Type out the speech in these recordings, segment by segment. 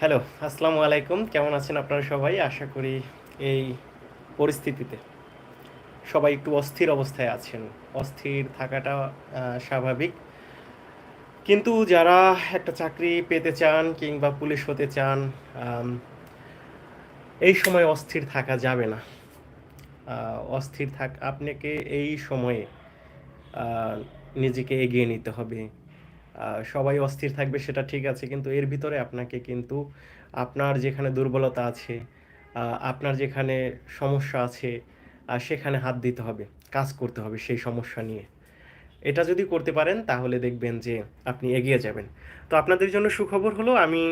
Hello, আসসালামু আলাইকুম। কেমন আছেন আপনারা সবাই? আশা করি এই পরিস্থিতিতে সবাই একটু অস্থির অবস্থায় আছেন। অস্থির থাকাটা স্বাভাবিক। কিন্তু যারা একটা চাকরি পেতে চান কিংবা পুলিশ হতে চান এই সময় অস্থির থাকা যাবে না। অস্থির থাক, আপনাকে এই সময়ে নিজেকে এগিয়ে নিতে হবে। সবাই অস্থির থাকবে, সেটা ঠিক আছে, কিন্তু এর ভিতরে আপনাকে কিন্তু আপনার যেখানে দুর্বলতা আছে আপনার যেখানে সমস্যা আছে সেখানে হাত দিতে হবে, কাজ করতে হবে সেই সমস্যা নিয়ে। এটা যদি করতে পারেন, তাহলে দেখবেন যে আপনি এগিয়ে যাবেন। তো আপনাদের জন্য সুখবর হলো, আমি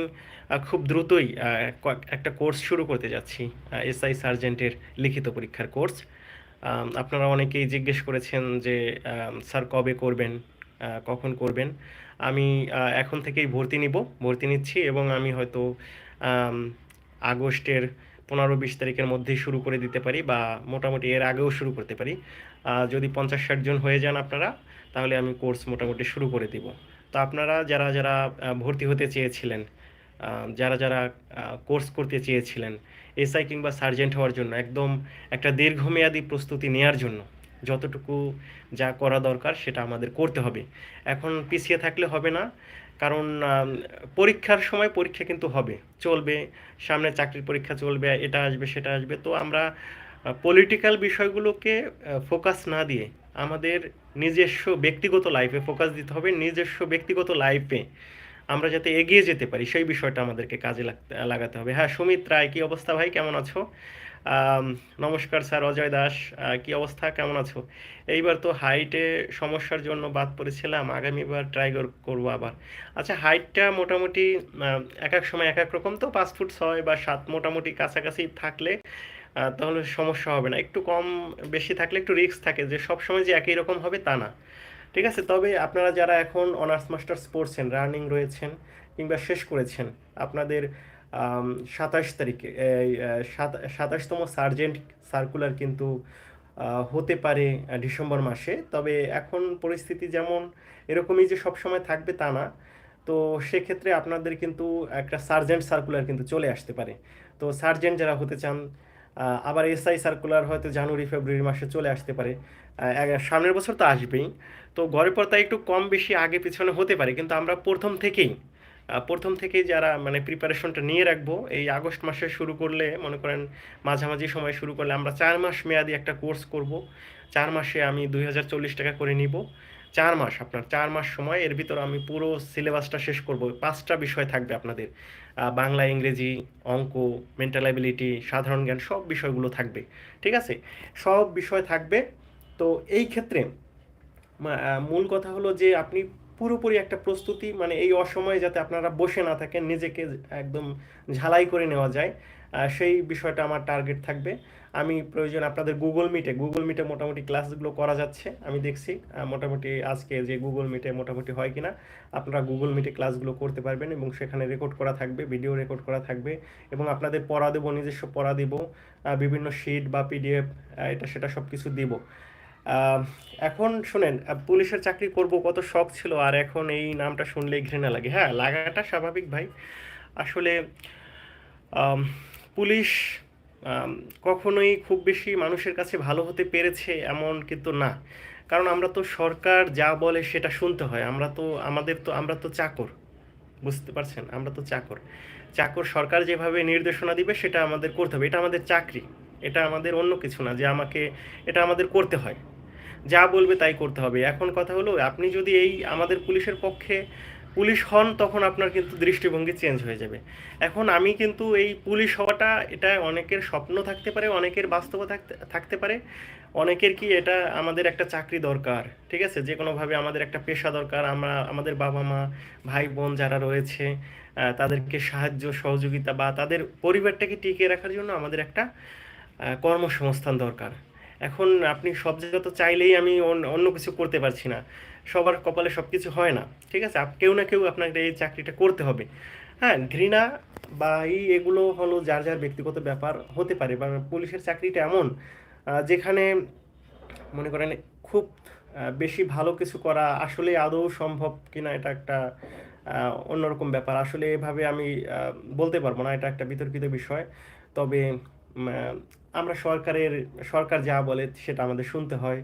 খুব দ্রুতই একটা কোর্স শুরু করতে যাচ্ছি এসআই সার্জেন্টের লিখিত পরীক্ষার কোর্স। আপনারা অনেকেই জিজ্ঞেস করেছেন যে স্যার কবে করবেন কখন করবেন? আমি এখন থেকেই ভর্তি নিব, ভর্তি নিচ্ছি এবং আমি হয়তো আগস্টের পনেরো বিশ তারিখের মধ্যেই শুরু করে দিতে পারি বা মোটামুটি এর আগেও শুরু করতে পারি। যদি পঞ্চাশ ষাট জন হয়ে যান আপনারা, তাহলে আমি কোর্স মোটামুটি শুরু করে দিব। তো আপনারা যারা যারা ভর্তি হতে চেয়েছিলেন যারা যারা কোর্স করতে চেয়েছিলেন, এসআই কিংবা সার্জেন্ট হওয়ার জন্য, একদম একটা দীর্ঘমেয়াদী প্রস্তুতি নেয়ার জন্য যতটুকু যা করা দরকার সেটা আমাদের করতে হবে। এখন পিছিয়ে থাকলে হবে না, কারণ পরীক্ষার সময় পরীক্ষা কিন্তু হবে। চলবে, সামনে চাকরির পরীক্ষা চলবে, এটা আসবে, সেটা আসবে। তো আমরা পলিটিক্যাল বিষয়গুলোকে ফোকাস না দিয়ে আমাদের নিজস্ব ব্যক্তিগত লাইফে ফোকাস দিতে হবে, নিজস্ব ব্যক্তিগত লাইফে আমরা যাতে এগিয়ে যেতে পারি, সেই বিষয়টা আমাদেরকে কাজে লাগ- লাগাতে হবে। হ্যাঁ সুমিত রায়, কী অবস্থা ভাই? কেমন আছো? নমস্কার স্যার, অজয় দাস। কি অবস্থা? কেমন আছো? এইবার তো হাইটে সমস্যার জন্য বাদ পড়েছিলাম, আগামীবার ট্রাই করব আবার। আচ্ছা হাইটটা মোটামুটি এক এক সময় এক এক রকম তো, পাঁচ ফুট ছয় বা সাত মোটামুটি কাছাকাছি থাকলে তাহলে সমস্যা হবে না। একটু কম বেশি থাকলে একটু রিস্ক থাকে যে, সব সময় যে একই রকম হবে তা না। ঠিক আছে? তবে আপনারা যারা এখন অনার্স মাস্টার্স পড়ছেন রানিং রয়েছেন কিংবা শেষ করেছেন, আপনাদের সাতাশ তারিখে সাতাশতম সার্জেন্ট সার্কুলার কিন্তু হতে পারে ডিসেম্বর মাসে। তবে এখন পরিস্থিতি যেমন এরকমই যে সব সময় থাকবে তা না। তো সেক্ষেত্রে আপনাদের কিন্তু একটা সার্জেন্ট সার্কুলার কিন্তু চলে আসতে পারে। তো সার্জেন্ট যারা হতে চান আবার এসআই সার্কুলার হয়তো জানুয়ারি, ফেব্রুয়ারি মাসে চলে আসতে পারে। সামনের বছর তো আসবেই। তো গড়ে পড়তা একটু কম বেশি আগে পিছনে হতে পারে, কিন্তু আমরা প্রথম থেকেই প্রথম থেকেই যারা মানে প্রিপারেশনটা নিয়ে রাখব, এই আগস্ট মাসে শুরু করলে মনে করেন মাঝামাঝি সময় শুরু করলে আমরা চার মাস মেয়াদি একটা কোর্স করব। চার মাসে আমি দুই হাজার চল্লিশ টাকা করে নিব। চার মাস আপনার, চার মাস সময়, এর ভিতর আমি পুরো সিলেবাসটা শেষ করব। পাঁচটা বিষয় থাকবে আপনাদের। বাংলা, ইংরেজি, অঙ্ক মেন্টাল অ্যাবিলিটি সাধারণ জ্ঞান, সব বিষয়গুলো থাকবে। ঠিক আছে? সব বিষয় থাকবে। তো এই ক্ষেত্রে মূল কথা হলো যে আপনি পুরোপুরি একটা প্রস্তুতি মানে এই অসময়ে যাতে আপনারা বসে না থাকেন, নিজেকে একদম ঝালাই করে নেওয়া যায় সেই বিষয়টা আমার টার্গেট থাকবে। আমি প্রয়োজন আপনাদের গুগল মিটে গুগল মিটে মোটামুটি ক্লাসগুলো করা যাচ্ছে, আমি দেখছি মোটামুটি আজকে যে গুগল মিটে মোটামুটি হয় কিনা, আপনারা গুগল মিটে ক্লাসগুলো করতে পারবেন এবং সেখানে রেকর্ড করা থাকবে ভিডিও রেকর্ড করা থাকবে এবং আপনাদের পড়া দেবো, নিজস্ব পড়া দিব বিভিন্ন শিট বা পিডিএফ এটা সেটা সব কিছু দিব এখন শুনেন পুলিশের চাকরি করব কত শখ ছিল, আর এখন এই নামটা শুনলেই ঘৃণা লাগে। হ্যাঁ লাগাটা স্বাভাবিক ভাই। আসলে পুলিশ কখনোই খুব বেশি মানুষের কাছে ভালো হতে পেরেছে এমন কিন্তু না। কারণ আমরা তো সরকার যা বলে সেটা শুনতে হয়। আমরা তো, আমাদের তো, আমরা তো চাকর, বুঝতে পারছেন? আমরা তো চাকর। চাকর সরকার যেভাবে নির্দেশনা দিবে সেটা আমাদের করতে হবে। এটা আমাদের চাকরি। এটা আমাদের অন্য কিছু না যে আমাকে, এটা আমাদের করতে হয়। যা বলবে তাই করতে হবে। এখন কথা হলো, আপনি যদি এই আমাদের পুলিশের পক্ষে পুলিশ হন, তখন আপনার কিন্তু দৃষ্টিভঙ্গি চেঞ্জ হয়ে যাবে। এখন আমি কিন্তু এই পুলিশ হওয়াটা, এটা অনেকের স্বপ্ন থাকতে পারে, অনেকের বাস্তব থাকতে থাকতে পারে। অনেকের কি এটা আমাদের একটা চাকরি দরকার, ঠিক আছে? যে কোনোভাবে আমাদের একটা পেশা দরকার, আমরা, আমাদের বাবা মা, ভাই বোন যারা রয়েছে তাদেরকে সাহায্য, সহযোগিতা বা তাদের পরিবারটাকে টিকিয়ে রাখার জন্য আমাদের একটা কর্মসংস্থান দরকার। এখন আপনি সব জায়গা তো চাইলেই আমি অন্য- কিছু করতে পারছি না। সবার কপালে সব কিছু হয় না, ঠিক আছে? কেউ না কেউ আপনাকে এই চাকরিটা করতে হবে। হ্যাঁ ঘৃণা বা এই এগুলো হলো যার যার ব্যক্তিগত ব্যাপার হতে পারে বা পুলিশের চাকরিটা এমন যেখানে মনে করেন খুব বেশি ভালো কিছু করা আসলে আদৌ সম্ভব কিনা এটা একটা অন্যরকম ব্যাপার। আসলে এভাবে আমি বলতে পারব না, এটা একটা বিতর্কিত বিষয়। তবে আমরা সরকারের, সরকার যা বলে সেটা আমাদের শুনতে হয়।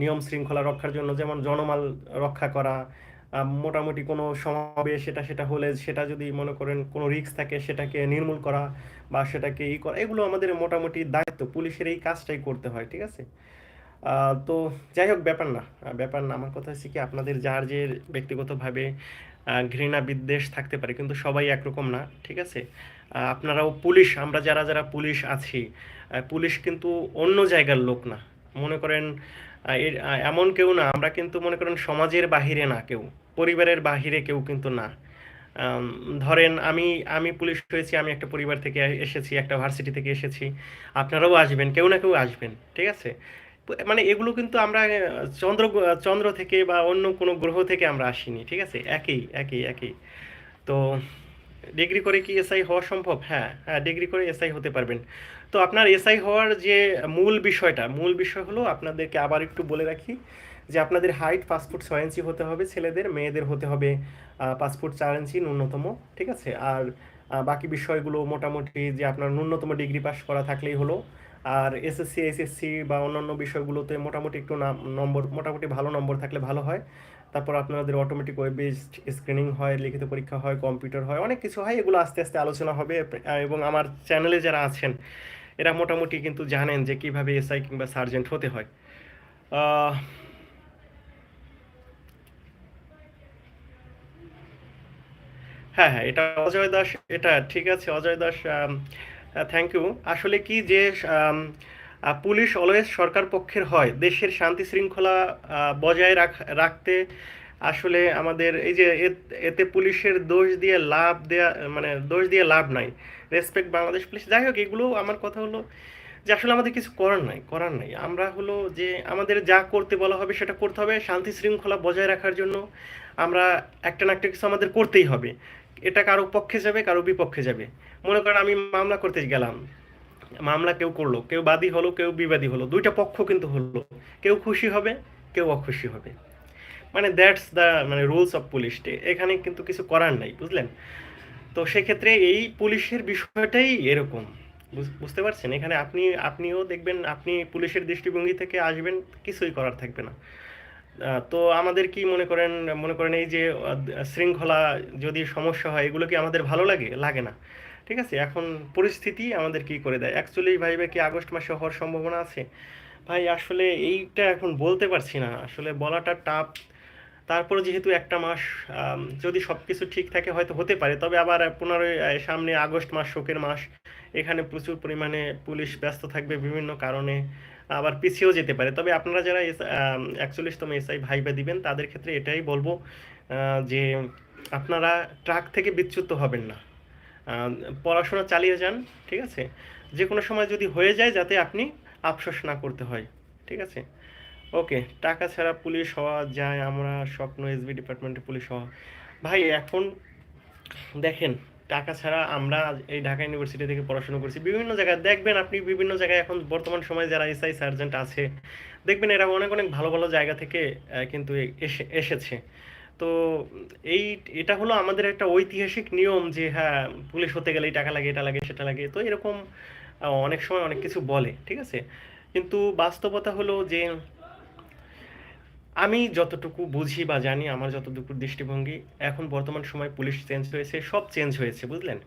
নিয়ম শৃঙ্খলা রক্ষার জন্য যেমন জনমাল রক্ষা করা মোটামুটি কোনো সমাবেশ সেটা সেটা হলে সেটা যদি মনে করেন কোনো রিস্ক থাকে সেটাকে নির্মূল করা বা সেটাকে ই করা, এগুলো আমাদের মোটামুটি দায়িত্ব। পুলিশের এই কাজটাই করতে হয়, ঠিক আছে? তো যাই হোক, ব্যাপার না। ব্যাপার না, আমার কথা হচ্ছে কি আপনাদের যার যে ব্যক্তিগতভাবে ঘৃণা বিদ্বেষ থাকতে পারে, কিন্তু সবাই একরকম না, ঠিক আছে? আপনারাও পুলিশ, আমরা যারা যারা পুলিশ আছি পুলিশ কিন্তু অন্য জায়গার লোক না। মনে করেন এমন কেউ না, আমরা কিন্তু মনে করেন সমাজের বাহিরে না কেউ, পরিবারের বাহিরে কেউ কিন্তু না। ধরেন আমি আমি পুলিশ হয়েছি, আমি একটা পরিবার থেকে এসেছি, একটা ভার্সিটি থেকে এসেছি, আপনারাও আসবেন, কেউ না কেউ আসবেন, ঠিক আছে? মানে এগুলো কিন্তু আমরা চন্দ্র চন্দ্র থেকে বা অন্য কোনো গ্রহ থেকে আমরা আসিনি, ঠিক আছে? একই একই একই। তো ডিগ্রি করে কি এসআই হওয়া সম্ভব? হ্যাঁ হ্যাঁ ডিগ্রি করে এসআই হতে পারবেন। তো আপনার এসআই হওয়ার যে মূল বিষয়টা, মূল বিষয় হলো আপনাদেরকে আবার একটু বলে রাখি যে আপনাদের হাইট পাসপোর্ট ছয় ইঞ্চি হতে হবে, ছেলেদের, মেয়েদের হতে হবে পাসপোর্ট চার ইঞ্চি ন্যূনতম, ঠিক আছে? আর বাকি বিষয়গুলো মোটামুটি যে আপনার ন্যূনতম ডিগ্রি পাস করা থাকলেই হলো। আর এসএসসি এসএসসি বা অন্যান্য বিষয়গুলোতে মোটামুটি একটু নাম, নম্বর, মোটামুটি ভালো নম্বর থাকলে ভালো হয়। তারপর আপনাদের অটোমেটিক ওয়েব বেসড স্ক্রিনিং হয়, লিখিত পরীক্ষা হয় কম্পিউটার হয়, অনেক কিছু হয়, এগুলো আস্তে আস্তে আলোচনা হবে। এবং আমার চ্যানেলে যারা আছেন, এরা মোটামুটি কিন্তু জানেন যে কীভাবে এসআই কিংবা সার্জেন্ট হতে হয়। হ্যাঁ হ্যাঁ এটা অজয় দাস, এটা ঠিক আছে, অজয় দাস থ্যাংক ইউ আসলে কি যে পুলিশ অলওয়েজ সরকার পক্ষের হয়, দেশের শান্তি শৃঙ্খলা বজায় রাখ, রাখতে আসলে আমাদের এই যে এতে পুলিশের দোষ দিয়ে লাভ দেয়া মানে দোষ দিয়ে লাভ নাই রেসপেক্ট বাংলাদেশ পুলিশ। যাই হোক, এগুলো আমার কথা হলো যে আসলে আমাদের কিছু করার নাই করার নাই। আমরা হলো যে আমাদের যা করতে বলা হবে সেটা করতে হবে, শান্তি শৃঙ্খলা বজায় রাখার জন্য আমরা একটা না একটা কিছু আমাদের করতেই হবে। এটা কারও পক্ষে যাবে, কারও বিপক্ষে যাবে। মনে করেন আমি মামলা করতে গেলাম। মামলা কেউ করল, কেউ বাদী হলো, কেউ বিবাদী হলো। দুইটা পক্ষ কিন্তু হলো। কেউ খুশি হবে, কেউ অখুশি হবে। মানে দ্যাটস দ্য মানে রুলস অফ পুলিশ ডে এখানে কিন্তু কিছু করার নাই, বুঝলেন? তো সেক্ষেত্রে এই পুলিশের বিষয়টাই এরকম। বুঝ- বুঝতে পারছেন? এখানে আপনি, আপনিও দেখবেন, আপনি পুলিশের দৃষ্টিভঙ্গি থেকে আসবেন, কিছুই করার থাকবে না। তো আমাদের কি মনে করেন মনে করেন এই যে শৃঙ্খলা যদি সমস্যা হয় এগুলো কি আমাদের ভালো লাগে? লাগে না। ঠিক আছে? এখন পরিস্থিতি আমাদের কি করে দেয়? অ্যাকচুয়ালি ভাইবে কি আগস্ট মাসে হওয়ার সম্ভাবনা আছে? ভাই আসলে এইটা এখন বলতে পারছি না। আসলে বলাটা টাফ তারপরে যেহেতু একটা মাস যদি সব কিছু ঠিক থাকে হয়তো হতে পারে। তবে আবার পনেরোই আহ, সামনে আগস্ট মাস শোকের মাস। এখানে প্রচুর পরিমাণে পুলিশ ব্যস্ত থাকবে বিভিন্ন কারণে। আবার পিছিয়েও যেতে পারে। তবে আপনারা যারা একচল্লিশতম এসআই ভাইবা দিবেন, তাদের ক্ষেত্রে এটাই বলব যে আপনারা ট্রাক থেকে বিচ্যুত হবেন না। পড়াশোনা চালিয়ে যান, ঠিক আছে? যে কোনো সময় যদি হয়ে যায় যাতে আপনি আফসোস না করতে হয়, ঠিক আছে? ওকে, টাকা ছাড়া পুলিশ হওয়া যায়, আমরা স্বপ্ন এসবি ডিপার্টমেন্টে পুলিশ হওয়া। ভাই, এখন দেখেন টাকা ছাড়া আমরা এই ঢাকা ইউনিভার্সিটি থেকে পড়াশোনা করছি। বিভিন্ন জায়গায় দেখবেন আপনি বিভিন্ন জায়গায় এখন বর্তমান সময়ে যারা এসআই সার্জেন্ট আছে, দেখবেন এরা অনেক অনেক ভালো ভালো জায়গা থেকে কিন্তু এসেছে। তো এই, এটা হলো আমাদের একটা ঐতিহাসিক নিয়ম যে হ্যাঁ পুলিশ হতে গেলেই টাকা লাগে, এটা লাগে, সেটা লাগে। তো এরকম অনেক সময় অনেক কিছু বলে, ঠিক আছে? কিন্তু বাস্তবতা হলো যে আমি যতটুকু বুঝি বা জানি, আমার যতটুকু দৃষ্টিভঙ্গি, এখন বর্তমান সময় পুলিশ চেঞ্জ হয়েছে, সব চেঞ্জ হয়েছে, বুঝলেন?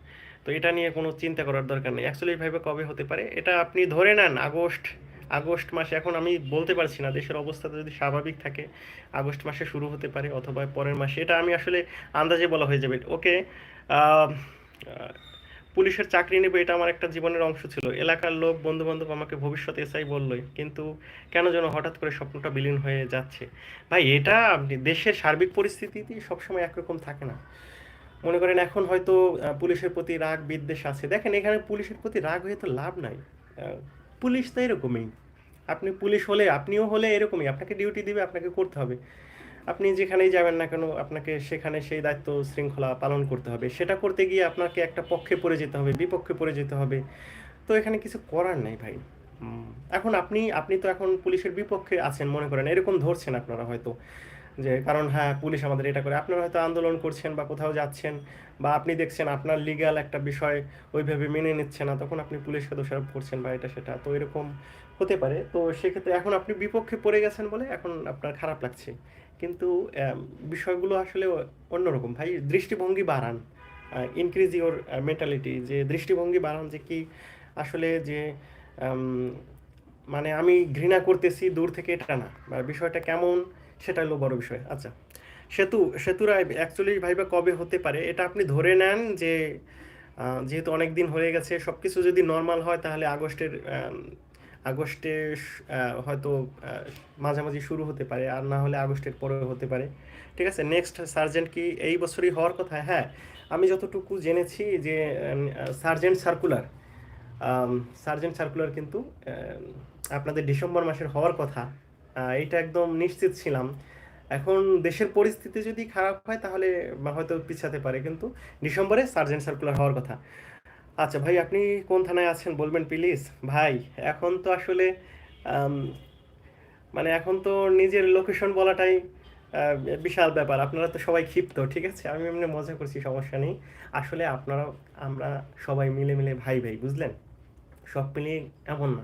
তো এটা নিয়ে কোনো চিন্তা করার দরকার নেই। অ্যাকচুয়ালি এইভাবে কবে হতে পারে, এটা আপনি ধরে নেন, আগস্ট আগস্ট মাসে, এখন আমি বলতে পারছি না, দেশের অবস্থা যদি স্বাভাবিক থাকে, আগস্ট মাসে শুরু হতে পারে অথবা পরের মাসে, এটা আমি আসলে আন্দাজে বলা হয়ে যাবে। ওকে পুলিশের চাকরি নেবে, এটা আমার একটা জীবনের অংশ ছিল। এলাকার লোক বন্ধু বান্ধব আমাকে ভবিষ্যতে এসআই বললোই কিন্তু কেন যেন হঠাৎ করে স্বপ্নটা বিলীন হয়ে যাচ্ছে। ভাই, এটা দেশের সার্বিক পরিস্থিতিতে সবসময় একরকম থাকে না। মনে করেন এখন হয়তো পুলিশের প্রতি রাগ, বিদ্বেষ আছে। দেখেন, এখানে পুলিশের প্রতি রাগ হয়ে তো লাভ নাই। পুলিশ তো এরকমই। আপনি পুলিশ হলে, আপনিও হলে এরকমই। আপনাকে ডিউটি দিবে, আপনাকে করতে হবে। আপনি যেখানেই যাবেন না কেন, আপনাকে সেখানে সেই দায়িত্ব শৃঙ্খলা পালন করতে হবে। সেটা করতে গিয়ে আপনাকে একটা পক্ষে পড়ে যেতে হবে, বিপক্ষে পড়ে যেতে হবে। তো এখানে কিছু করার নাই ভাই। এখন আপনি আপনি তো এখন পুলিশের বিপক্ষে আছেন, মনে করেন। এরকম ধরছেন আপনারা হয়তো। যে কারণ হ্যাঁ পুলিশ আমাদের এটা করে। আপনারা হয়তো আন্দোলন করছেন বা কোথাও যাচ্ছেন বা আপনি দেখছেন আপনার লিগ্যাল একটা বিষয় ওইভাবে মেনে নিচ্ছে না, তখন আপনি পুলিশকে দোষারোপ করছেন বা এটা সেটা। তো এরকম হতে পারে। তো সেক্ষেত্রে এখন আপনি বিপক্ষে পড়ে গেছেন বলে এখন আপনার খারাপ লাগছে। কিন্তু বিষয়গুলো আসলে অন্যরকম। ভাই, দৃষ্টিভঙ্গি বাড়ান। ইনক্রিজ ইওর মেন্টালিটি যে দৃষ্টিভঙ্গি বাড়ান যে কি আসলে যে মানে আমি ঘৃণা করতেছি, দূর থেকে এটা না। বিষয়টা কেমন, সেটা হলো বড় বিষয়। আচ্ছা সেতু, সেতুরা অ্যাকচুয়ালি ভাইবা কবে হতে পারে, এটা আপনি ধরে নেন যে যেহেতু অনেক দিন হয়ে গেছে সব কিছু যদি নর্মাল হয় তাহলে আগস্টের আগস্টে হয়তো মাঝামাঝি শুরু হতে পারে, আর না হলে আগস্টের পরে হতে পারে। ঠিক আছে? নেক্সট সার্জেন্ট কি এই বছরই হওয়ার কথা? হ্যাঁ আমি যতটুকু জেনেছি যে সার্জেন্ট সার্কুলার সার্জেন্ট সার্কুলার কিন্তু আপনাদের ডিসেম্বর মাসের হওয়ার কথা। এটা একদম নিশ্চিত ছিলাম। এখন দেশের পরিস্থিতি যদি খারাপ হয়, তাহলে হয়তো পিছাতে পারে, কিন্তু ডিসেম্বরে সার্জেন্ট সার্কুলার হওয়ার কথা। আচ্ছা ভাই, আপনি কোন থানায় আছেন বলবেন প্লিজ ভাই, এখন তো আসলে মানে এখন তো নিজের লোকেশন বলাটাই বিশাল ব্যাপার। আপনারা তো সবাই ক্ষিপ্ত, ঠিক আছে? আমি এমনি মজা করছি, সমস্যা নেই। আসলে আপনারা, আমরা সবাই মিলে মিলে ভাই ভাই, বুঝলেন? সব মিলিয়ে এমন না।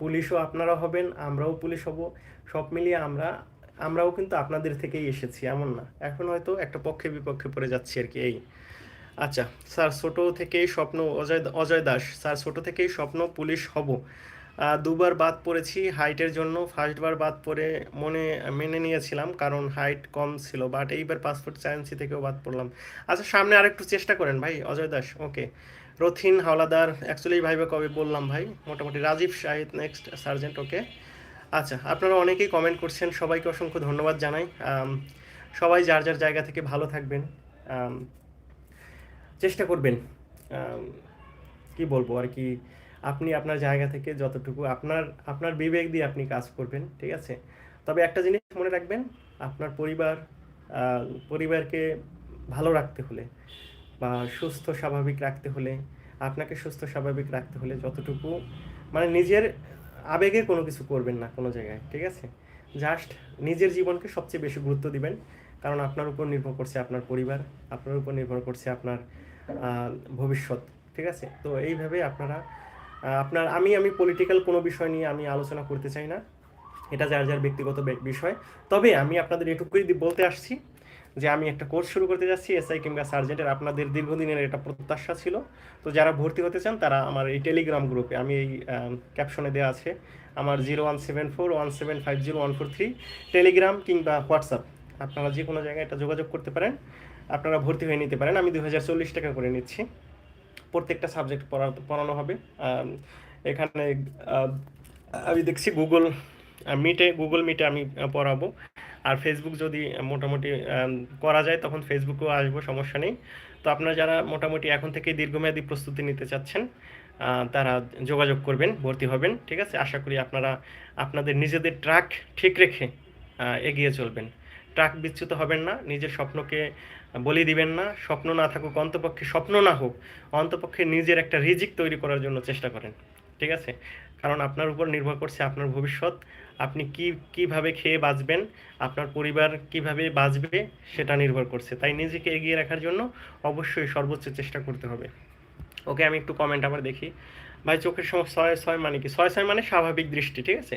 পুলিশও আপনারা হবেন, আমরাও পুলিশ হব। সব মিলিয়ে আমরা, আমরাও কিন্তু আপনাদের থেকেই এসেছি, এমন না। এখন হয়তো একটা পক্ষে বিপক্ষে পড়ে যাচ্ছি আর কি, এই। আচ্ছা স্যার, ছোট থেকেই স্বপ্ন অজয় অজয় দাস, স্যার, ছোট থেকেই স্বপ্ন পুলিশ হব। দুবার বাদ পড়েছি, হাইটের জন্য। ফার্স্টবার বাদ পড়ে মনে, মেনে নিয়েছিলাম, কারণ হাইট কম ছিল বাট এইবার পাসপোর্ট সায়েন্সি থেকেও বাদ পড়লাম। আচ্ছা সামনে আরেকটু চেষ্টা করেন ভাই, Ajay Das, okay. Rathin Howlader actually viva কবে বললাম ভাই, মোটামুটি Rajib Shahid next sergeant okay. আচ্ছা আপনারা অনেকেই কমেন্ট করছেন, সবাইকে অসংখ্য ধন্যবাদ জানাই। সবাই যার যার জায়গা থেকে ভালো থাকবেন। চেষ্টা করবেন। কি বলব আর কি, আপনি আপনার জায়গা থেকে যতটুকু আপনার আপনার বিবেক দিয়ে আপনি কাজ করবেন, ঠিক আছে? তবে একটা জিনিস মনে রাখবেন, আপনার পরিবার পরিবারকে ভালো রাখতে হলে বা সুস্থ, স্বাভাবিক রাখতে হলে, আপনাকে সুস্থ, স্বাভাবিক রাখতে হলে যতটুকু মানে নিজের আবেগে কোনো কিছু করবেন না কোনো জায়গায়, ঠিক আছে? জাস্ট নিজের জীবনকে সবচেয়ে বেশি গুরুত্ব দিবেন, কারণ আপনার উপর নির্ভর করছে আপনার পরিবার, আপনার উপর নির্ভর করছে আপনার ভবিষ্যৎ, ঠিক আছে? তো এইভাবে আপনারা আপনার, আমি আমি পলিটিক্যাল কোনো বিষয় নিয়ে আমি আলোচনা করতে চাই না। এটা যার যার ব্যক্তিগত বিষয়। তবে আমি আপনাদের এটুকুই বলতে আসছি যে আমি একটা কোর্স শুরু করতে যাচ্ছি, এসআই কিংবা সার্জেন্টের। আপনাদের দীর্ঘদিনের এটা প্রত্যাশা ছিল। তো যারা ভর্তি হতে চান, তারা আমার এই টেলিগ্রাম গ্রুপে আমি এই ক্যাপশনে দেওয়া আছে আমার zero one seven four one seven five zero one four three Telegram কিংবা হোয়াটসঅ্যাপ আপনারা যে কোনো জায়গায় এটা যোগাযোগ করতে পারেন। আপনারা ভর্তি হয়ে নিতে পারেন। আমি দু হাজার চল্লিশ টাকা করে নিচ্ছি। প্রত্যেকটা সাবজেক্ট পড়া পড়ানো হবে। এখানে, আমি দেখছি গুগল মিটে গুগল মিটে আমি পড়াবো। আর ফেসবুক যদি মোটামুটি করা যায়, তখন ফেসবুকেও আসব, সমস্যা নেই। তো আপনারা যারা মোটামুটি এখন থেকে দীর্ঘমেয়াদী প্রস্তুতি নিতে চাচ্ছেন তারা যোগাযোগ করবেন, ভর্তি হবেন, ঠিক আছে? আশা করি আপনারা আপনাদের নিজেদের ট্রাক ঠিক রেখে এগিয়ে চলবেন। ট্রাক বিচ্যুত হবেন না, নিজের স্বপ্নকে বলি দিবেন না, স্বপ্ন না থাকুক, অন্তপক্ষে স্বপ্ন না হোক, অন্তপক্ষে নিজের একটা রিজিক তৈরি করার জন্য চেষ্টা করেন, ঠিক আছে? কারণ আপনার উপর নির্ভর করছে আপনার ভবিষ্যৎ, আপনি কি, কীভাবে খেয়ে বাঁচবেন, আপনার পরিবার কীভাবে বাঁচবে সেটা নির্ভর করছে, তাই নিজেকে এগিয়ে রাখার জন্য অবশ্যই সর্বোচ্চ চেষ্টা করতে হবে। ওকে, আমি একটু কমেন্ট আবার দেখি। ভাই, চোখের সময় ছয় ছয় মানে কি? ছয় ছয় মানে স্বাভাবিক দৃষ্টি, ঠিক আছে?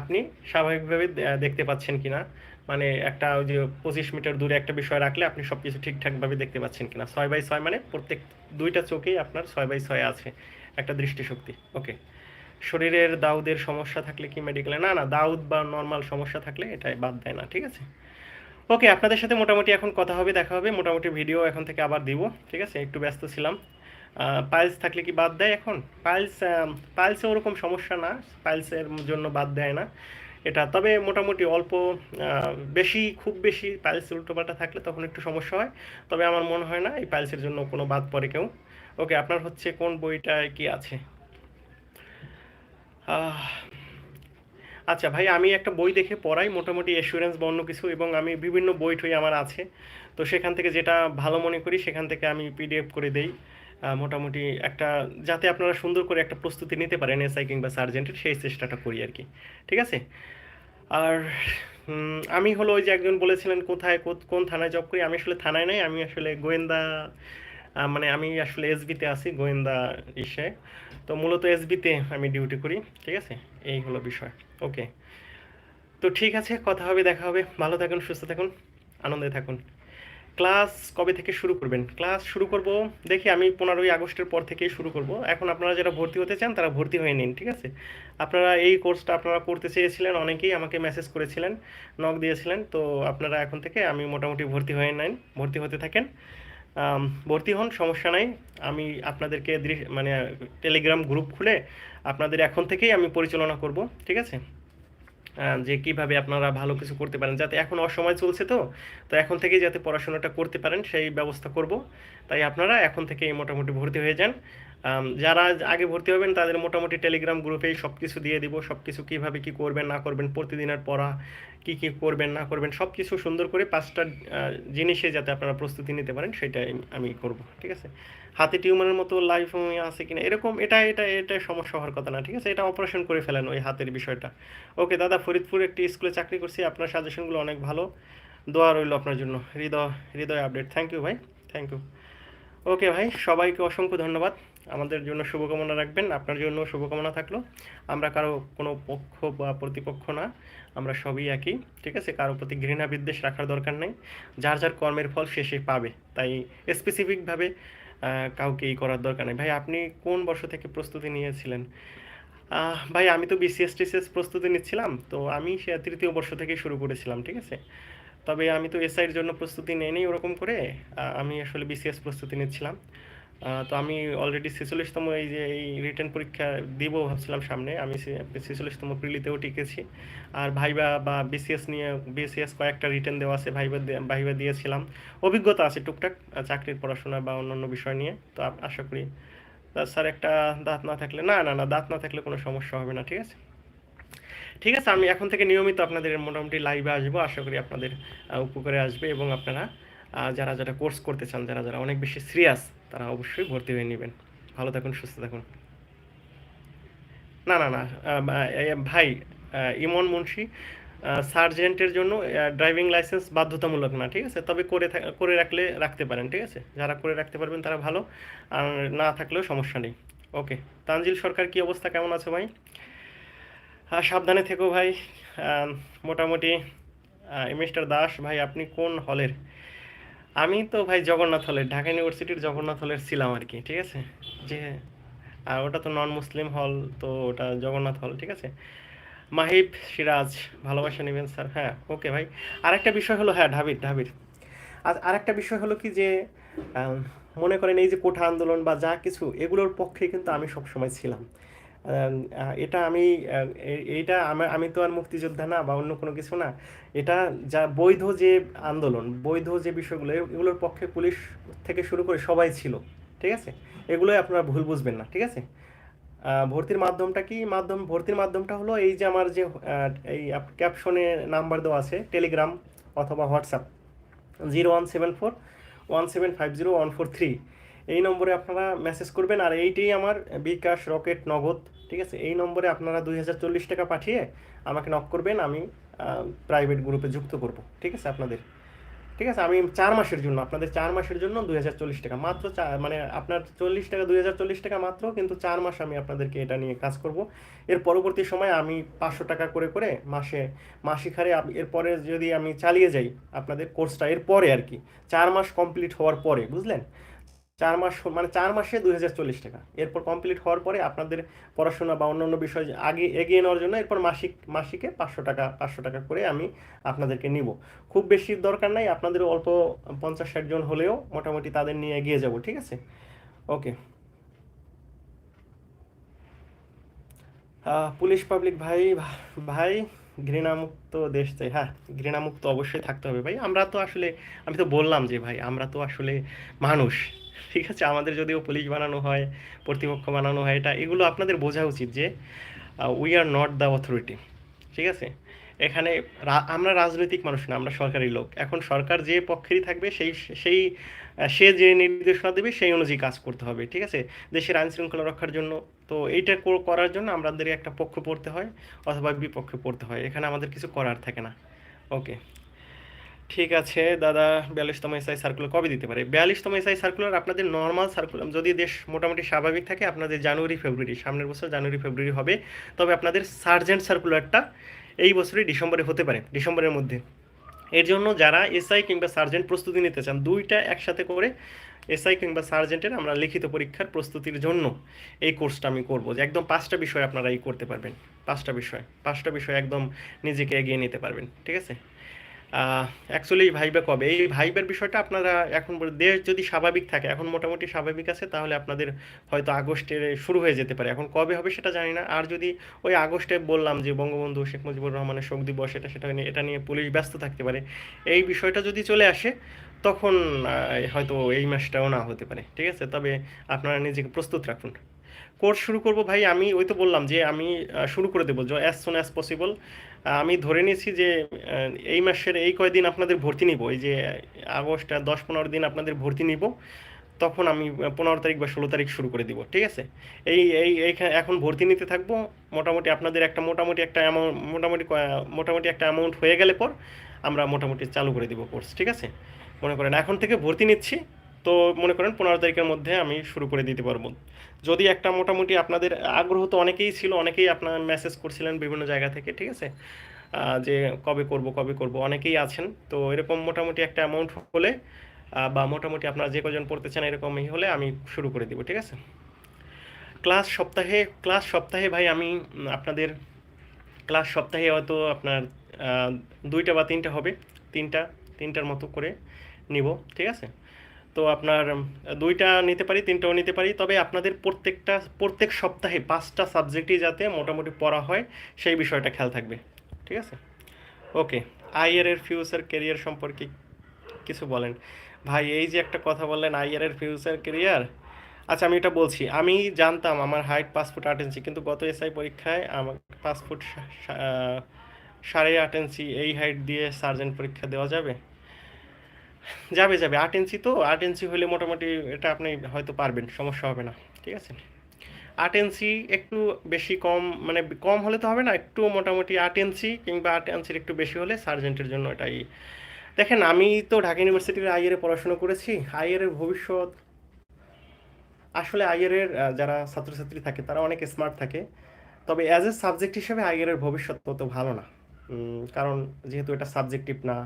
আপনি স্বাভাবিকভাবে দেখতে পাচ্ছেন কিনা? মানে একটা ওই যে পঁচিশ মিটার দূরে একটা বিষয় রাখলে আপনি সব কিছু ঠিকঠাকভাবে দেখতে পাচ্ছেন কিনা। ছয় বাই ছয় মানে প্রত্যেক দুইটা চোখেই আপনার ছয় বাই ছয় আছে একটা দৃষ্টিশক্তি। ওকে। শরীরের দাউদের সমস্যা থাকলে কি মেডিকেলে না না, দাউদ বা নর্মাল সমস্যা থাকলে এটাই বাদ দেয় না, ঠিক আছে? ওকে, আপনাদের সাথে মোটামুটি এখন কথা হবে, দেখা হবে, মোটামুটি ভিডিও এখন থেকে আবার দিব, ঠিক আছে? একটু ব্যস্ত ছিলাম। পাইলস থাকলে কি বাদ দেয় এখন? পাইলস পাইলসে ওরকম সমস্যা না পাইলসের জন্য বাদ দেয় না। এটা। তবে মোটামুটি অল্প বেশি, খুব বেশি পাইলস উল্টোপাল্টা থাকলে তখন একটু সমস্যা হয়। তবে আমার মনে হয় না এই পাইলসের জন্য কোনো বাদ পড়ে কেউ। ওকে, আপনার হচ্ছে কোন বইটায় কি আছে? আচ্ছা ভাই, আমি একটা বই দেখে পড়াই, মোটামুটি এসুরেন্স বা অন্য কিছু, এবং আমি বিভিন্ন বই টই আমার আছে। তো সেখান থেকে যেটা ভালো মনে করি, সেখান থেকে আমি পিডিএফ করে দেই। মোটামুটি একটা, যাতে আপনারা সুন্দর করে একটা প্রস্তুতি নিতে পারেন, এসআই কিংবা সার্জেন্টের, সেই চেষ্টাটা করি আর কি। ঠিক আছে? আর আমি হলো ওই যে একজন বলেছিলেন কোথায় কোন থানায় জব করি, আমি আসলে থানায় নাই, আমি আসলে গোয়েন্দা মানে আমি আসলে এসবিতে আছি, গোয়েন্দা ইসে। তো মূলত এসবিতে আমি ডিউটি করি, ঠিক আছে? এই হলো বিষয় ওকে তো ঠিক আছে, কথা হবে, দেখা হবে। ভালো থাকুন, সুস্থ থাকুন, আনন্দে থাকুন। ক্লাস কবে থেকে শুরু করবেন? ক্লাস শুরু করব, দেখি আমি পনেরোই আগস্টের পর থেকেই শুরু করব। এখন আপনারা যারা ভর্তি হতে চান, তারা ভর্তি হয়ে নিন, ঠিক আছে? আপনারা এই কোর্সটা আপনারা করতে চেয়েছিলেন, অনেকেই আমাকে মেসেজ করেছিলেন নক দিয়েছিলেন, তো আপনারা এখন থেকে আমি মোটামুটি ভর্তি হয়ে নেন, ভর্তি হতে থাকেন। ভর্তি হন, সমস্যা নাই। আমি আপনাদেরকে মানে টেলিগ্রাম গ্রুপ খুলে আপনাদের এখন থেকেই আমি পরিচালনা করব, ঠিক আছে? যে কীভাবে আপনারা ভালো কিছু করতে পারেন, যাতে এখন অসময় চলছে তো তো এখন থেকেই যাতে পড়াশোনাটা করতে পারেন, সেই ব্যবস্থা করব। তাই আপনারা এখন থেকেই মোটামুটি ভর্তি হয়ে যান। যারা আগে ভর্তি হবেন, তাদের মোটামুটি টেলিগ্রাম গ্রুপেই সব কিছু দিয়ে দিব। সব কিছু কীভাবে কী করবেন, না করবেন, প্রতিদিনের পড়া, কী কী করবেন, না করবেন সব কিছু সুন্দর করে পাঁচটা জিনিসে যাতে আপনারা প্রস্তুতি নিতে পারেন, সেটাই আমি করব, ঠিক আছে? হাতে টিউমারের মতো লাইফ আছে কিনা, এরকম, এটা এটা এটা সমস্যা হওয়ার কথা না, ঠিক আছে? এটা অপারেশন করে ফেলেন ওই হাতের বিষয়টা। ওকে দাদা, ফরিদপুর একটি স্কুলে চাকরি করছি, আপনার সাজেশনগুলো অনেক ভালো। দোয়া রইল আপনার জন্য। Hridoy Hridoy update thank you ভাই। থ্যাংক ইউ ওকে ভাই, সবাইকে অসংখ্য ধন্যবাদ। আমাদের জন্য শুভকামনা রাখবেন। আপনার জন্য শুভকামনা থাকল। আমরা কারও কোনো পক্ষ বা প্রতিপক্ষ না। আমরা সবই একই, ঠিক আছে? কারও প্রতি ঘৃণা বিদ্বেষ রাখার দরকার নেই। যার যার কর্মের ফল সে সে পাবে। তাই স্পেসিফিকভাবে কাউকে এই করার দরকার নেই। ভাই, আপনি কোন বর্ষ থেকে প্রস্তুতি নিয়েছিলেন? ভাই, আমি তো বিসিএস টিসিএস প্রস্তুতি নিচ্ছিলাম। তো আমি সে তৃতীয় বর্ষ থেকে শুরু করেছিলাম, ঠিক আছে? তবে আমি তো এসআইয়ের জন্য প্রস্তুতি নেইনি ওরকম করে। আমি আসলে বিসিএস প্রস্তুতি নিচ্ছিলাম। তো আমি অলরেডি ছেচল্লিশতম এই যে এই রিটার্ন পরীক্ষা দিব ভাবছিলাম সামনে। আমি ছেচল্লিশতম প্রিলিতেও টিকেছি। আর ভাইবা বা বিসিএস নিয়ে বিসিএস কয়েকটা রিটার্ন দেওয়া আছে, ভাইবা ভাইবা দিয়েছিলাম। অভিজ্ঞতা আছে টুকটাক চাকরির পড়াশোনা বা অন্যান্য বিষয় নিয়ে। তো আশা করি স্যার একটা দাঁত না থাকলে, না না না, দাঁত না থাকলে কোনো সমস্যা হবে না, ঠিক আছে? ঠিক আছে, আমি এখন থেকে নিয়মিত আপনাদের মোটামুটি লাইভে আসব। আশা করি আপনাদের উপকারে আসবে এবং আপনারা যারা যারা কোর্স করতে চান, যারা যারা অনেক বেশি সিরিয়াস তারা অবশ্যই ভর্তি হয়ে নেবেন। ভালো থাকুন, সুস্থ থাকুন। না না না ভাই ইমন মুন্সি সার্জেন্টের জন্য ড্রাইভিং লাইসেন্স বাধ্যতামূলক না, ঠিক আছে? তবে করে করে রাখলে, রাখতে পারেন, ঠিক আছে? যারা করে রাখতে পারবেন, তারা ভালো। আর না থাকলেও সমস্যা নেই। ওকে, তানজিল সরকার কি অবস্থা, কেমন আছে ভাই? সাবধানে থেকো ভাই। মোটামুটি মিস্টার দাস ভাই, আপনি কোন হলের আমি তো ভাই জগন্নাথ হলের, ঢাকা ইউনিভার্সিটির জগন্নাথ হলের ছিলাম আর কি, ঠিক আছে? যে, আর ওটা তো নন মুসলিম হল তো ওটা জগন্নাথ হল ঠিক আছে? মাহিব সিরাজ, ভালোবাসা নেবেন স্যার হ্যাঁ ওকে ভাই। আরেকটা বিষয় হলো হ্যাঁ ঢাবির ঢাবির। আর আরেকটা বিষয় হলো কি যে মনে করেন এই যে কোঠা আন্দোলন বা যা কিছু, এগুলোর পক্ষে কিন্তু আমি সবসময় ছিলাম। এটা আমি এইটা আমি তো আর মুক্তিযোদ্ধা না বা অন্য কোনো কিছু না। এটা যা বৈধ যে আন্দোলন, বৈধ যে বিষয়গুলো এগুলোর পক্ষে পুলিশ থেকে শুরু করে সবাই ছিল, ঠিক আছে? এগুলোই আপনারা ভুল বুঝবেন না, ঠিক আছে? ভর্তির মাধ্যমটা কি? মাধ্যম, ভর্তির মাধ্যমটা হলো এই যে আমার যে এই ক্যাপশনে নাম্বার দেওয়া আছে, টেলিগ্রাম অথবা WhatsApp, zero one seven four, one seven five zero, one four three. এই নম্বরে আপনারা মেসেজ করবেন, আর এইটাই আমার বিকাশ রকেট নগদ ঠিক আছে? এই নম্বরে আপনারা দুই হাজার চল্লিশ টাকা পাঠিয়ে আমাকে নক করবেন, আমি প্রাইভেট গ্রুপে যুক্ত করব, ঠিক আছে আপনাদের? ঠিক আছে? আমি চার মাসের জন্য, আপনাদের চার মাসের জন্য দুই হাজার চল্লিশ টাকা, মাত্র মানে আপনার চল্লিশ টাকা, দুই হাজার চল্লিশ টাকা মাত্র, কিন্তু চার মাস আমি আপনাদেরকে এটা নিয়ে কাজ করব। এর পরবর্তী সময় আমি পাঁচশো টাকা করে করে মাসে, মাসিক হারে এরপরে যদি আমি চালিয়ে যাই আপনাদের কোর্সটা এর পরে আর কি, চার মাস কমপ্লিট হওয়ার পরে, বুঝলেন? চার মাস মানে চার মাসে দুই হাজার চল্লিশ টাকা। এরপর কমপ্লিট হওয়ার পরে আপনাদের পড়াশোনা বা অন্যান্য বিষয় আগে এগিয়ে নেওয়ার জন্য এরপর মাসিক, মাসিকে পাঁচশো টাকা পাঁচশো টাকা করে আমি আপনাদেরকে নিব। খুব বেশি দরকার নাই আপনাদের অল্প পঞ্চাশ ষাট জন হলেও মোটামুটি তাদের নিয়ে এগিয়ে যাব, ঠিক আছে? ওকে। পুলিশ, পাবলিক, ভাই ভাই, ঘৃণামুক্ত দেশ চাই। হ্যাঁ ঘৃণামুক্ত অবশ্যই থাকতে হবে ভাই। আমরা তো আসলে, আমি তো বললাম যে ভাই, আমরা তো আসলে মানুষ। ঠিক আছে, আমাদের যদিও পুলিশ বানানো হয় কর্তৃপক্ষ বানানো হয়, এটা এগুলো আপনাদের বোঝা উচিত যে we are not the authority ঠিক আছে? এখানে আমরা রাজনৈতিক মানুষ না, আমরা সরকারি লোক। এখন সরকার যে পক্ষেরই থাকবে, সেই সেই সে যে নির্দেশনা দেবে, সেই অনুযায়ী কাজ করতে হবে, ঠিক আছে? দেশের আইন শৃঙ্খলা রক্ষার জন্য, তো এইটা করার জন্য আমাদের একটা পক্ষ পড়তে হয়, অথবা বিপক্ষে পড়তে হয়। এখানে আমাদের কিছু করার থাকে না। ওকে ঠিক আছে, দাদা, বিয়াল্লিশতম এসআই সার্কুলার কবে দিতে পারে? বিয়াল্লিশতম এসআই সার্কুলার আপনাদের নর্মাল সার্কুলার যদি দেশ মোটামুটি স্বাভাবিক থাকে, আপনাদের জানুয়ারি, ফেব্রুয়ারি, সামনের বছর জানুয়ারি, ফেব্রুয়ারি হবে। তবে আপনাদের সার্জেন্ট সার্কুলারটা এই বছরই ডিসেম্বরে হতে পারে, ডিসেম্বরের মধ্যে। এর জন্য যারা এসআই কিংবা সার্জেন্ট প্রস্তুতি নিতে চান, দুইটা একসাথে করে এসআই কিংবা সার্জেন্টের আমরা লিখিত পরীক্ষার প্রস্তুতির জন্য এই কোর্সটা আমি করব। যে একদম পাঁচটা বিষয় আপনারা এই করতে পারবেন। পাঁচটা বিষয় পাঁচটা বিষয় একদম নিজেকে এগিয়ে নিতে পারবেন। ঠিক আছে? অ্যাকচুয়ালি ভাইবা কবে? এই ভাইবার বিষয়টা আপনারা এখন দেশ যদি স্বাভাবিক থাকে, এখন মোটামুটি স্বাভাবিক আছে, তাহলে আপনাদের হয়তো আগস্টে শুরু হয়ে যেতে পারে। এখন কবে হবে সেটা জানি না। আর যদি ওই আগস্টে বললাম যে বঙ্গবন্ধু শেখ মুজিবুর রহমানের শোক দিবস, এটা সেটা নিয়ে এটা নিয়ে পুলিশ ব্যস্ত থাকতে পারে, এই বিষয়টা যদি চলে আসে, তখন হয়তো এই মাসটাও না হতে পারে। ঠিক আছে? তবে আপনারা নিজেকে প্রস্তুত রাখুন। কোর্স শুরু করব ভাই, আমি ওই তো বললাম যে আমি শুরু করে দেবো অ্যাজ সুন অ্যাজ পসিবল আমি ধরে নিয়েছি যে এই মাসের এই কয়দিন আপনাদের ভর্তি নিব, এই যে আগস্ট দশ পনেরো দিন আপনাদের ভর্তি নিব, তখন আমি পনেরো তারিখ বা ষোলো তারিখ শুরু করে দিব, ঠিক আছে? এই এই এখন ভর্তি নিতে থাকব, মোটামুটি আপনাদের একটা মোটামুটি একটা অ্যামাউন্ট মোটামুটি মোটামুটি একটা অ্যামাউন্ট হয়ে গেলে পর আমরা মোটামুটি চালু করে দিব কোর্স ঠিক আছে? মনে করেন, এখন থেকে ভর্তি নিচ্ছি তো মনে করেন পনেরো তারিখের মধ্যে আমি শুরু করে দিতে পারব। যদি একটা মোটামুটি আপনাদের আগ্রহ তো অনেকেই ছিল, অনেকেই আপনার মেসেজ করছিলেন বিভিন্ন জায়গা থেকে, ঠিক আছে? যে কবে করব কবে করব, অনেকেই আছেন। তো এরকম মোটামুটি একটা অ্যামাউন্ট হলে বা মোটামুটি আপনারা যে কজন পড়তে চান এরকমই হলে আমি শুরু করে দিব, ঠিক আছে? ক্লাস সপ্তাহে ক্লাস সপ্তাহে ভাই আমি আপনাদের, ক্লাস সপ্তাহে হয়তো আপনার দুইটা বা তিনটা হবে, তিনটা, তিনটার মতো করে নিব, ঠিক আছে? তো আপনার দুইটা নিতে পারি, তিনটাও নিতে পারি, তবে আপনাদের প্রত্যেকটা, প্রত্যেক সপ্তাহে পাঁচটা সাবজেক্টই যাতে মোটামুটি পড়া হয়, সেই বিষয়টা খেয়াল থাকবে, ঠিক আছে? ওকে আইআর এর ফিউচার কেরিয়ার সম্পর্কে কিছু বলেন। ভাই, এই যে একটা কথা বললেন আইআর এর ফিউচার কেরিয়ার আচ্ছা আমি এটা বলছি, আমি জানতাম আমার হাইট পাঁচ ফুট আট ইঞ্চি, কিন্তু গত এসআই পরীক্ষায় আমার পাঁচ ফুট সাড়ে আট ইঞ্চি এই হাইট দিয়ে সার্জেন্ট পরীক্ষা দেওয়া যাবে? যাবে যাবে। আট ইঞ্চি তো আট ইঞ্চি হলে মোটামুটি এটা আপনি হয়তো পারবেন সমস্যা হবে না ঠিক আছে? আট ইঞ্চি একটু বেশি কম মানে কম হলে তো হবে না একটু মোটামুটি আট ইঞ্চি কিংবা আট ইঞ্চির একটু বেশি হলে সার্জেন্টের জন্য এটাই। দেখেন আমি তো ঢাকা ইউনিভার্সিটির আইএর এ পড়াশোনা করেছি। আইএর এর ভবিষ্যৎ আসলে আহ, যারা ছাত্রছাত্রী থাকে তারা অনেক স্মার্ট থাকে। তবে অ্যাজ এ সাবজেক্ট হিসেবে আইএর এর ভবিষ্যৎ তত ভালো না। কারণ যেহেতু এটা সাবজেক্টিভ না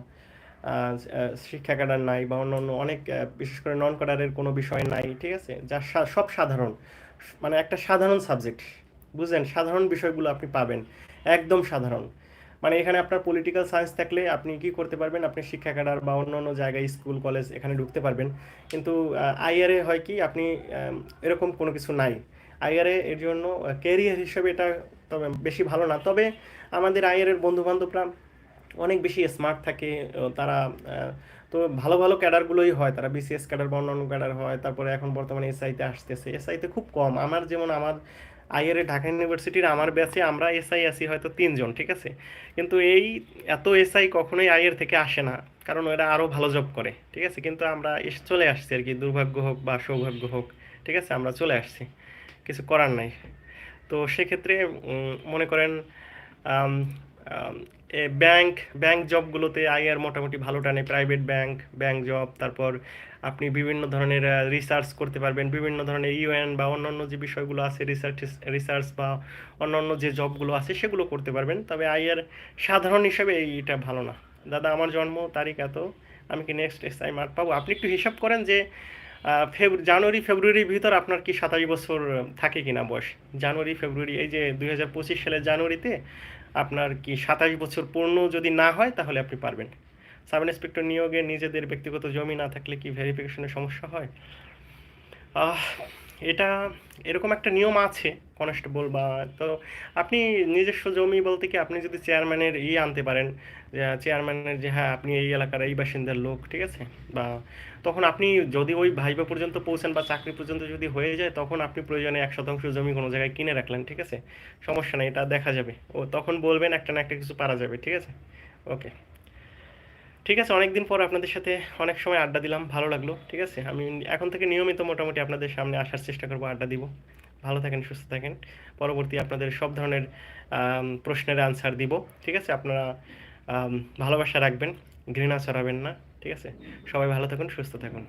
শিক্ষা ক্যাডার নাই বা অন্য অন্য অনেক বিশেষ করে নন ক্যাডারের কোনো বিষয় নাই, ঠিক আছে? যা সব সাধারণ। মানে একটা সাধারণ সাবজেক্ট বুঝলেন? সাধারণ বিষয়গুলো আপনি পাবেন, একদম সাধারণ। মানে এখানে আপনার পলিটিক্যাল সায়েন্স থাকলে আপনি কি করতে পারবেন? আপনি শিক্ষা ক্যাডার বা অন্য অন্য জায়গায় স্কুল কলেজ এখানে ঢুকতে পারবেন। কিন্তু আইআরএ হয় কি, আপনি এরকম কোনো কিছু নাই। আইআরএ এর জন্য ক্যারিয়ার হিসেবে এটা তবে বেশি ভালো না। তবে আমাদের আইআরএর বন্ধু বান্ধবরা অনেক বেশি স্মার্ট থাকে তারা তো ভালো ভালো ক্যাডারগুলোই হয়, তারা বিসিএস ক্যাডার বা অন্যান্য ক্যাডার হয়, তারপরে এখন বর্তমানে এসআইতে আসতেছে। এসআইতে খুব কম। আমার যেমন আমার আইআর ঢাকা ইউনিভার্সিটির আমার ব্যাচে আমরা এসআই আসি হয়তো তিনজন, ঠিক আছে? কিন্তু এই, এত এসআই কখনোই আইআর থেকে আসে না, কারণ ওরা আরও ভালো জব করে, ঠিক আছে? কিন্তু আমরা এস- চলে আসছি আর কি, দুর্ভাগ্য হোক বা সৌভাগ্য হোক, ঠিক আছে? আমরা চলে আসছি, কিছু করার নাই। তো সেক্ষেত্রে মনে করেন ব্যাংক ব্যাংক জবগুলোতে আইআর মোটামুটি ভালো টানে। প্রাইভেট ব্যাংক ব্যাংক জব তারপর আপনি বিভিন্ন ধরনের রিসার্চ করতে পারবেন। বিভিন্ন ধরনের ইউএন বা অন্যান্য যে বিষয়গুলো আছে রিসার্চ রিসার্চ বা অন্যান্য যে জবগুলো আছে সেগুলো করতে পারবেন। তবে আইআর সাধারণ হিসেবে এইটা ভালো না। দাদা আমার জন্ম তারিখ এত আমি কি নেক্সট এস আই মার্ক পাবো? আপনি একটু হিসাব করেন যে আহ, ফেব জানুয়ারি ফেব্রুয়ারির ভিতর আপনার কি সাতাশ বছর থাকে কিনা বয়স? জানুয়ারি ফেব্রুয়ারি এই যে দুই হাজার পঁচিশ সালের জানুয়ারিতে আপনার কি সাতাশ বছর পূর্ণ যদি না হয়, তাহলে আপনি পারবেন। সাব ইন্সপেক্টর নিয়োগে নিজেদের ব্যক্তিগত জমি না থাকলে কি ভেরিফিকেশনের সমস্যা হয়? এটা এরকম একটা নিয়ম আছে কনস্টেবল বা তো আপনি নিজস্ব জমি বলতে কি আপনি যদি চেয়ারম্যানের ই আনতে পারেন চেয়ারম্যানের যে হ্যাঁ আপনি এই এলাকার এই বাসিন্দার লোক, ঠিক আছে? বা তখন আপনি যদি ওই ভাইবা পর্যন্ত পৌঁছান বা চাকরি পর্যন্ত যদি হয়ে যায়, তখন আপনি প্রয়োজনে এক শতাংশ জমি কোনো জায়গায় কিনে রাখলেন, ঠিক আছে? সমস্যা নেই, এটা দেখা যাবে। ও তখন বলবেন একটা না একটা কিছু পারা যাবে, ঠিক আছে? ওকে ঠিক আছে, অনেকদিন পর আপনাদের সাথে অনেক সময় আড্ডা দিলাম, ভালো লাগল, ঠিক আছে? আমি এখন থেকে নিয়মিত মোটামুটি আপনাদের সামনে আসার চেষ্টা করব, আড্ডা দিব। ভালো থাকেন, সুস্থ থাকেন। পরবর্তী আপনাদের সব ধরনের প্রশ্নের আনসার দিব, ঠিক আছে? আপনারা ভালোবাসা রাখবেন, ঘৃণা ছড়াবেন না, ঠিক আছে? সবাই ভালো থাকুন, সুস্থ থাকুন।